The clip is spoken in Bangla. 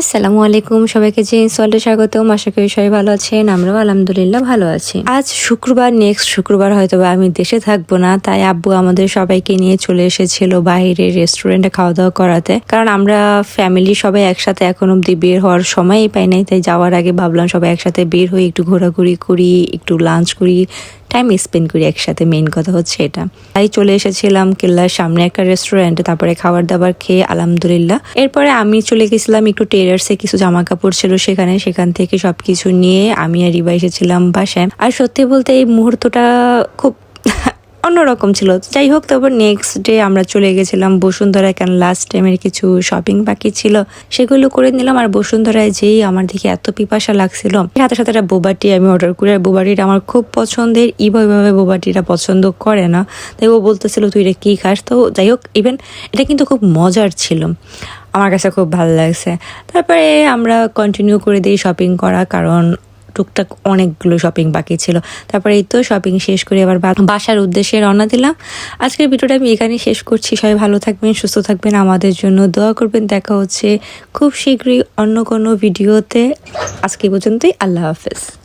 আসসালামু আলাইকুম, সবাইকে যে ইনসল্টে স্বাগতম। আশা করি সবাই ভালো আছেন, আমরাও আলহামদুলিল্লাহ ভালো আছি। আজ শুক্রবার নেক্সট শুক্রবার হয়তো বা আমি দেশে থাকব না, তাই আব্বু আমাদের সবাইকে নিয়ে চলে এসেছিল বাইরে রেস্টুরেন্টে খাওয়া দাওয়া করাতে। কারণ আমরা ফ্যামিলি সবাই একসাথে এখন অব্দি বের হওয়ার সময়ই পাই নাই, তাই যাওয়ার আগে ভাবলাম সবাই একসাথে বের হয়ে একটু ঘোরাঘুরি করি, একটু লাঞ্চ করি টাইম স্পেন্ড করি একসাথে মেইন কথা হচ্ছে এটা। তাই চলে এসেছিলাম কেল্লার সামনে একটা রেস্টুরেন্টে তারপরে খাবার দাবার খেয়ে, আলহামদুলিল্লাহ। এরপরে আমি চলে গেছিলাম একটু টেরার্সে কিছু জামা কাপড় ছিল সেখানে, সেখান থেকে সবকিছু নিয়ে আমি আর রিবা এসেছিলাম বাসায়। আর সত্যি বলতে এই মুহূর্তটা খুব অন্যরকম ছিল। যাই হোক, তারপর নেক্সট ডে আমরা চলে গেছিলাম বসুন্ধরা কেন লাস্ট টাইমের কিছু শপিং বাকি ছিল। সেগুলো করে নিলাম আর বসুন্ধরায় যেই আমার দিকে এত পিপাসা লাগছিল, সাথে সাথে একটা বোবাটি আমি অর্ডার করি। আর বোবাটিটা আমার খুব পছন্দের, ইভা এভাবে বোবাটিটা পছন্দ করে না। তাই ও বলতেছিল, তুই এটা কী খাস? তো যাই হোক ইভেন এটা কিন্তু খুব মজার ছিল। আমার কাছে খুব ভালো লাগছে। তারপরে আমরা কন্টিনিউ করে দিই শপিং করা, কারণ টুকটাক অনেকগুলো শপিং বাকি ছিল। তারপরে এই তো শপিং শেষ করে আবার বাসার উদ্দেশ্যে রওনা দিলাম। আজকের ভিডিওটা আমি এখানেই শেষ করছি। সবাই ভালো থাকবেন, সুস্থ থাকবেন। আমাদের জন্য দোয়া করবেন। দেখা হচ্ছে খুব শীঘ্রই অন্য কোনো ভিডিওতে। আজকে পর্যন্তই আল্লাহ হাফেজ।